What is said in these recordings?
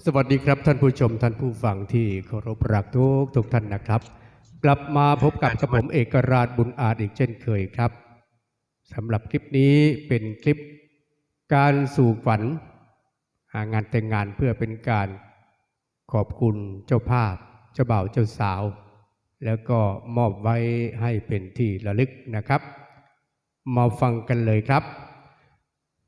สวัสดีครับท่านผู้ชมท่านผู้ฟังที่เคารพรักทุกทุกท่านนะครับ กลับมาพบกับกระผมเอกราชบุญอาจอีกเช่นเคยครับสำหรับคลิปนี้เป็นคลิปการสู่ฝัน หางานแต่งงานเพื่อเป็นการขอบคุณเจ้าภาพ เจ้าบ่าวเจ้าสาว แล้วก็มอบไว้ให้เป็นที่ระลึกนะครับ มาฟังกันเลยครับ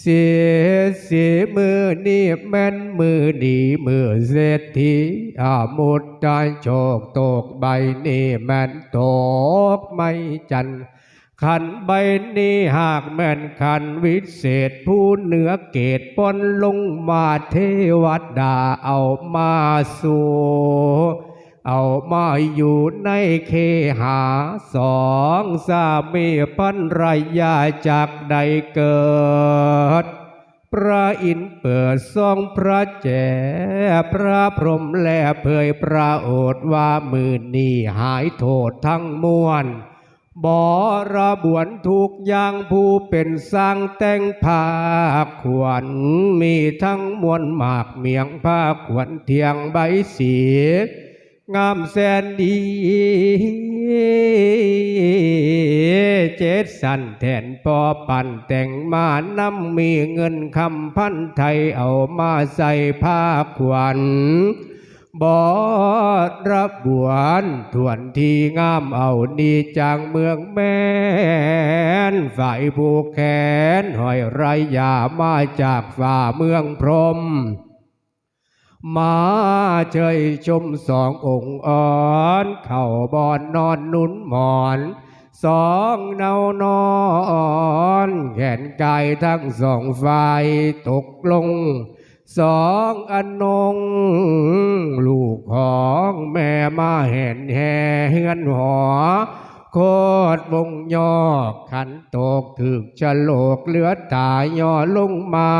เสียสีมือนี่แม่นมือดีมือเศรษฐีอามุดได้โชคตกใบนี่แม่นตกไม่จันขันใบนี้หากแม่นขันวิเศษผู้เหนือเกตปนลงมาเทวดาเอามาสู่ เอามาอยู่ในเคหาสองสามีพันรยาจากใดเกิด พระอินเปิดทรงพระแจพระพรหมแลเผยประโอษว่ามือนี้หายโทษทั้งมวลบระบวนทุกอย่างผู้เป็นสร้างแต่งภาคขวัญมีทั้งมวลหมากเมียงภาคขวัญเทียงใบสี งามแสนดีเจ็ดสันแทนปอปั่นแต่งมานำมีเงินคำพันไทยเอามาใส่ผ้าขวัญบอระบวนทวนที่งามเอาดีจางเมืองแม่นฝ่ายผูกแขนหอยไรยามาจากฝ่าเมืองพรม มาเชยชมสององค์อ่อนเข่าบอนนอนนุนหมอนสองเนานอนแขนกายทั้งสองฝ่ายตกลง สองอนนงลูกของแม่มาแห่นแห่เฮือนหอ คตรวงยอขันตกถึกฉลกเหลือตายย่อลงมา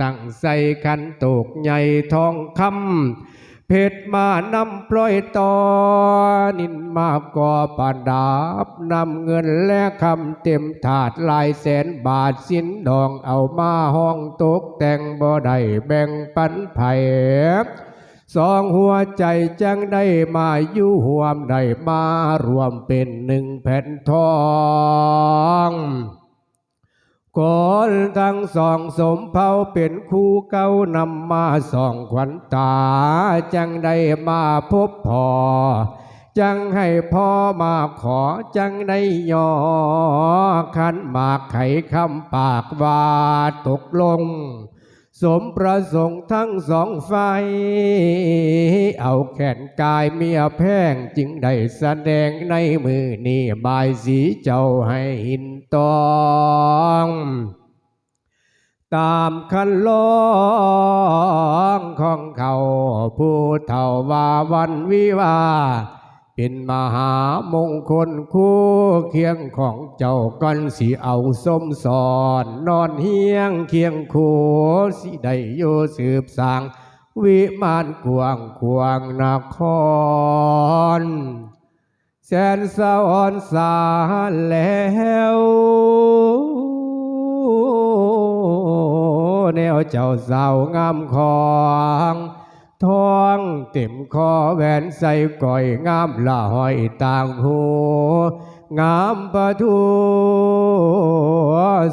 ตั้งใส่ขันตกใหญ่ทองคำเพชรมานำปล่อยต่อนินมากก่อปานดาบนำเงินและคำเต็มถาดหลายแสนบาทสินดองเอามาห้องตกแต่งบ่ได้แบ่งปันไผ่ สองหัวใจจังได้มาอยู่ห่วมได้มารวมเป็นหนึ่งแผ่นทองกนทั้งสองสมเผาเป็นคู่เก้านำมาสองขวัญตา จังได้มาพบพอ จังให้พ่อมาขอจังได้ยอขันมาไขคำปากว่าตกลง สมประสงค์ทั้งสองฝ่ายเอาแขนกายเมียแพงจึงได้แสดงในมือนี่บายสีเจ้าให้หินตองตามคันลองของเขาผู้เท่าว่าวันวิวา เป็นมหามงคลคู่เคียงของเจ้ากันสิเอาส้มสอน นอนเฮียงเคียงคู่สิได้โยสืบสาง วิมานกวางควางนครแสนสะอ่อนสาแล้วแนวเจ้าสาวงามของ ทองเต็มคอแหวนใส่ก่อยงามละห้อยต่างหูงามประทู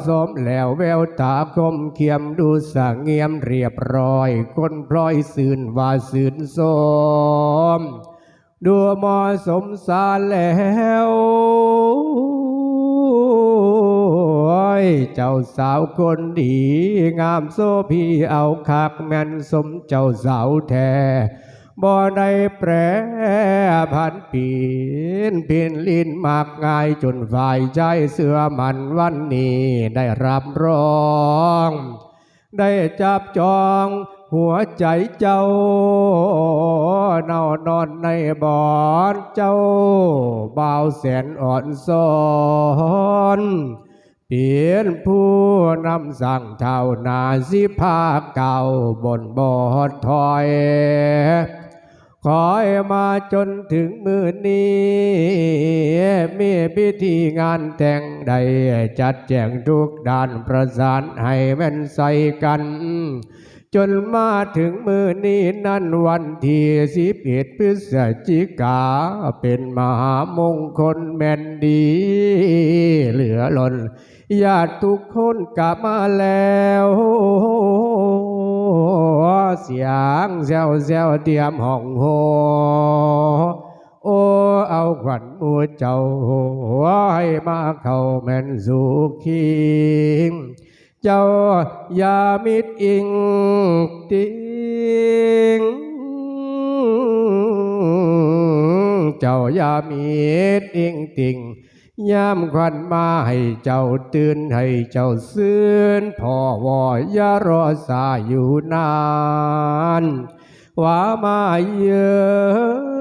สมแล้วแววตาคมเขียมดูสงเงียมเรียบร้อย คนพลอยสื่นว่าสื่นสมดูมาะสมสารแล้ว เจ้าสาวคนดี งามโซพีเอาคักแม่นสมเจ้าสาวแท้บ่ได้แปรพันปีนเพียนลิ้นมากง่ายจนฝ่ายใจเสือมันวันนี้ได้รับรอง ได้จับจองหัวใจเจ้าเนานอนในบ่อนเจ้าบ่าวแสนอ่อนซอน เปลี่ยนผู้นำสั่งเท่านาสิภาเก่าบนบอดถอยคอยมาจนถึงมือนี้ มีพิธีงานแต่งใดจัดแจงทุกด้านประสานให้แม่นใส่กัน จนมาถึงมือนี้นั่นวันที่สิบเอ็ดพฤศจิกา เป็นมหามงคลแม่นดี เหลือล้น ญาติทุกคนกลับมาแล้ว เสียงแซวแซวเตรียมห้องโหโอ้เอาขวัญมูเจ้าให้มาเข้าแม่นสุขีเจ้าอย่ามิดอิงติงเจ้าอย่ามีดอิงติง ยามควันมาให้เจ้าตื่นให้เจ้าซื่นพ่อวออย่ารอสาอยู่นานว่ามาเยอะ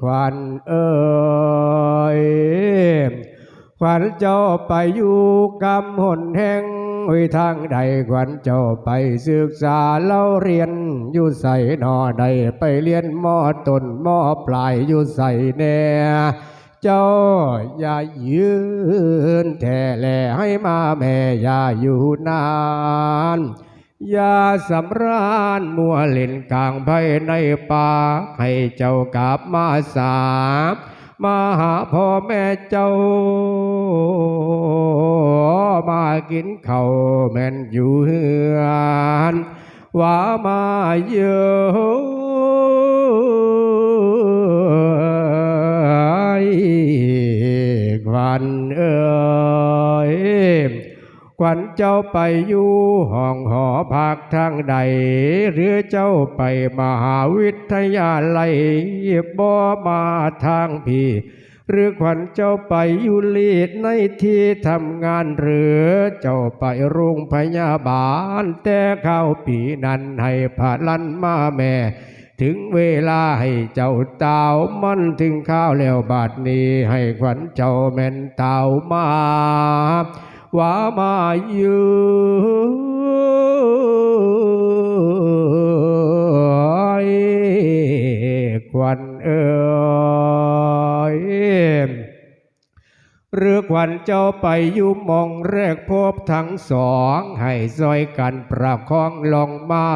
ควันเอ่ยขวัญเจ้าไปอยู่กำหนแห่ง วิทางใดขวัญเจ้าไปศึกษาเล่าเรียนอยู่ใส่นอใดไปเรียนมอต้นมอปลายอยู่ใส่แน่เจ้าอย่ายืนแท่แลให้มาแม่อย่าอยู่นานอย่าสำราญมัวเล่นกลางภายในป่าให้เจ้ากลับมาสา มาหาพ่อแม่เจ้า มากินข้าวแม่นอยู่เฮือนว่ามาเยอะ ขวัญเจ้าไปอยู่ห้องหอพักทางใด หรือเจ้าไปมหาวิทยาลัยบ่มาทางพี่หรือขวัญเจ้าไปอยู่ลีดในที่ทำงานหรือเจ้าไปโรงพยาบาล แต่ข้าวปีนั้นให้ผาลันมาแม่ ถึงเวลาให้เจ้าเต่ามันถึงข้าวแล้วบาดนี้ให้ขวัญเจ้าแม่นเต่ามา ว่ามายืนควันเอ่ยหรือขวัญเจ้าไปอยู่มองแรกพบทั้งสอง ให้ซอยกันประคองลงมา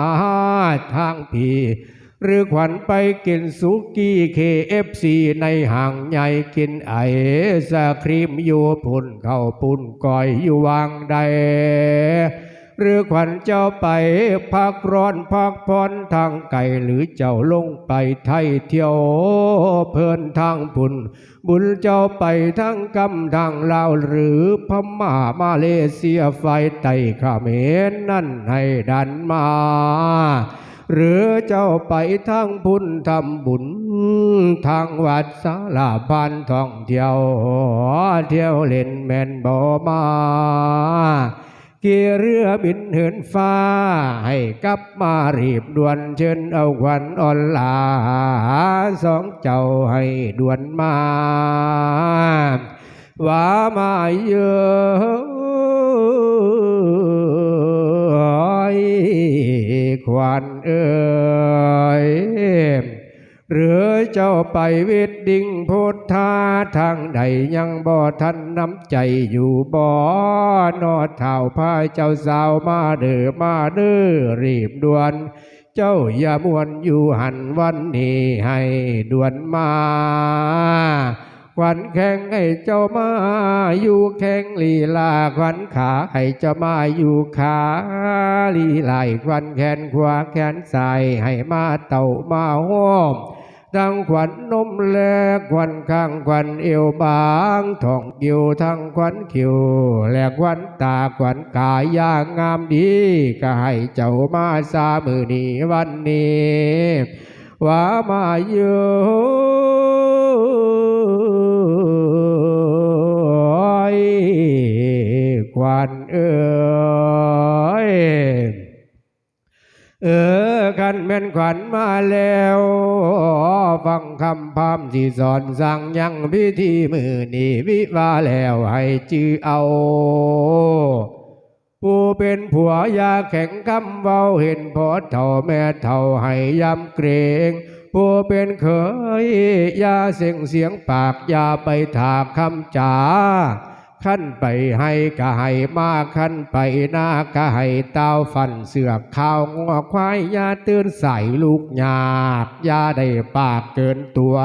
ทางพี หรือขวัญไปกินสุกี้เคเอฟซีในห้างใหญ่กินไอศครีมอยู่พุ่นเข้าปุ่นก้อยอยู่วางใด หรือขวัญเจ้าไปพักร้อนพักผ่อนทางไก่หรือเจ้าลงไปไทยเที่ยวเพลินทางปุ่น บุญเจ้าไปทั้งกำทางลาวหรือพม่ามาเลเซียไฟไต้เขมรนั่นให้ดันมา หรือเจ้าไปทางบุญทำบุญ ทางวัดสาลาพานท่องเที่ยว เที่ยวเล่นแม่นบ่มากี่เรือบินเหินฟ้า ให้กลับมารีบด่วนเชิญเอาขวัญอ่อนลาสองเจ้าให้ด่วนมา ว่ามาเยอะ ควันเอ่ยหรือเจ้าไปเวดดิ่งโพธาทางใดยังบ่ทันน้ำใจอยู่บ่นอดเท่าพายเจ้าสาวมาเด้อมาเด้อรีบด่วน เจ้าอย่ามวนอยู่หันวันนี้ให้ด่วนมา ขวัญแข่งให้เจ้ามาอยู่แข่งลีลาขวัญขาให้เจ้ามาอยู่ขาลีลายขวัญแขนขวาแขนซ้ายให้มาเต่ามาห้อมทั้งขวัญนมและขวัญข้างขวัญเอวบางทองกิวทั้งขวัญคิวและขวัญตาขวัญกายย่างงามดี ก็ให้เจ้ามาสามือนี้วันนี้ว่ามาเยอะ เอยเออกันแม่นขวัญมาแล้วฟังคำพามที่สอนสั่งยังพิธีมือนี่วิวาแล้วให้จื้อเอา ผู้เป็นผัวยาแข็งคำเบาเห็นพอเท่าแม่เท่าให้ยำเกรงผู้เป็นเคยยาเสียงเสียงปากยาไปถากคำจา ขั้นไปให้ก็ให้มาขั้นไปหน้าก็ให้เต้าฟันเสือกข้าวงอควายยาตื่นใส่ลูกยากยาได้ปากเกินตัว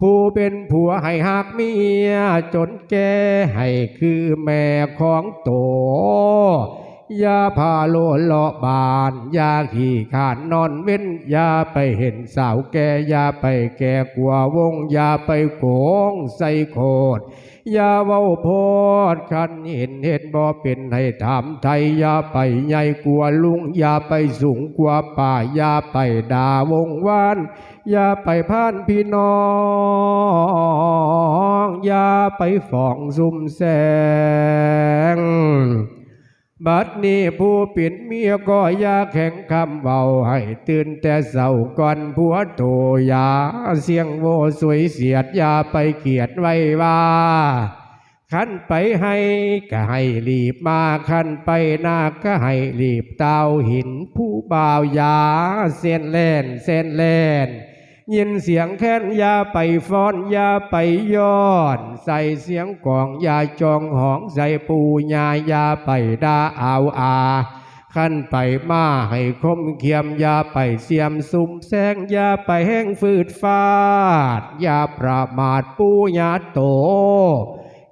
ผู้เป็นผัวให้หักเมีย จนแก่ให้คือแม่ของโตอย่าพาโลเลาะบานอย่าขี่ขานนอนเว้นอย่าไปเห็นสาวแก่อย่าไปแก่กลัววงอย่าไปโกงใส่โคด อย่าเว้าโพดคันเห็นเห็นบ่เป็นให้ถามไทยอย่าไปใหญ่กลัวลุงอย่าไปสูงกว่าป่าอย่าไปด่าวงวานอย่าไปพานพี่น้องอย่าไปฝ่องซุ่มแสง บัดนี้ผู้ปิดเมียก็อยาแข็งคำเบาให้ตื่นแต่เศร้าก่อนผัวโตอย่าเสียงโวสวยเสียดยาไปเกียดไว้ว่าขันไปให้ก็ให้รีบมาขันไปหน้าก็ให้รีบเตาหินผู้บ่าวยา เส้นแล่นเส้นแล่น ยินเสียงแค้นอยาไปฟ้อนอยาไปย้อน ใส่เสียงกลองอยาจองหองใส่ปูยาอยาไปดาเอาอาขั้นไปมาให้คมเขียมอยาไปเสียมซุ่มแสงอยาไปแห้งฟืดฟาดอยาประมาทปูญาโต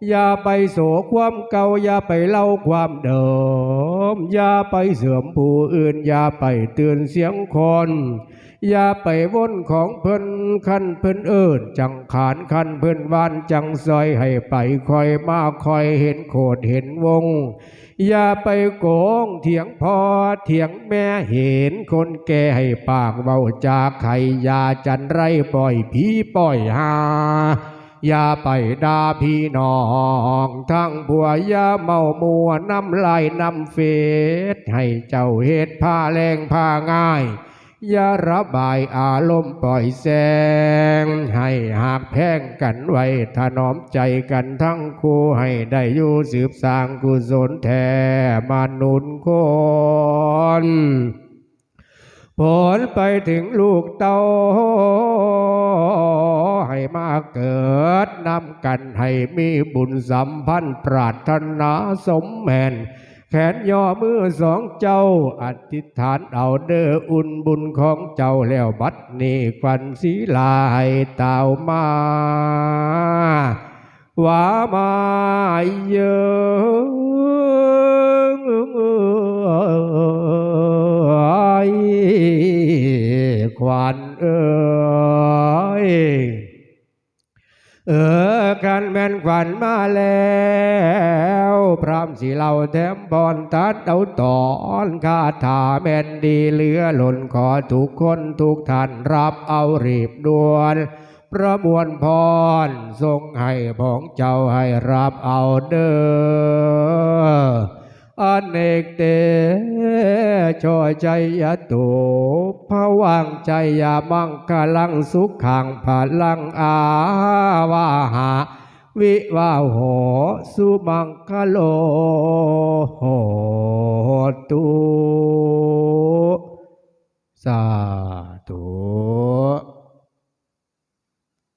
อย่าไปโศความเก่าอย่าไปเล่าความเดิมอย่าไปเสื่อมผู้อื่นอย่าไปเตือนเสียงคน อย่าไปวนของเพิ่นคันเพิ่นเอิญจังขานคันเพิ่นวานจังซอยให้ไปคอยมาคอยเห็นโคดเห็นวง อย่าไปโกงเถียงพ่อเถียงแม่เห็นคนแก่ให้ปากเบาจากไข่ยาจันไรปล่อยผีปล่อยหาอย่าไปด่าพี่น้องทั้งผัวอย่าเมามัวน้ำลายน้ำเฟดให้เจ้าเหตุผ้าแรงผ้าง่าย อย่าระบายอารมณ์ปล่อยแสง ให้หากแพ่งกันไว้ถนอมใจกันทั้งคู่ให้ได้อยู่สืบสร้างกุศลแท้มานุนคนผลไปถึงลูกเต้าให้มาเกิดนำกันให้มีบุญสัมพันธ์ปรารถนาสมแม่น แขนย่อมือสองเจ้าอธิษฐานเอาเด้ออุ่นบุญของเจ้าแล้วบัดนี้ควันศีลาให้เต่ามาว่ามาเยอะควันเอ้ยเออกันแม่นขวัญมาแล้วามสิเราแถมบอนตัดเอาตอนคาถาแม่นดีเหลือหล่นขอทุกคนทุกท่านรับเอารีบด่วนประมวลพรทรงให้ผองเจ้าให้รับเอาเด้ออเนกเตช่อใจยะตุภวังใจยามังคลังสุขขังพลังอาวาหา วิวาโหสุมังคโลโหตุสาธุ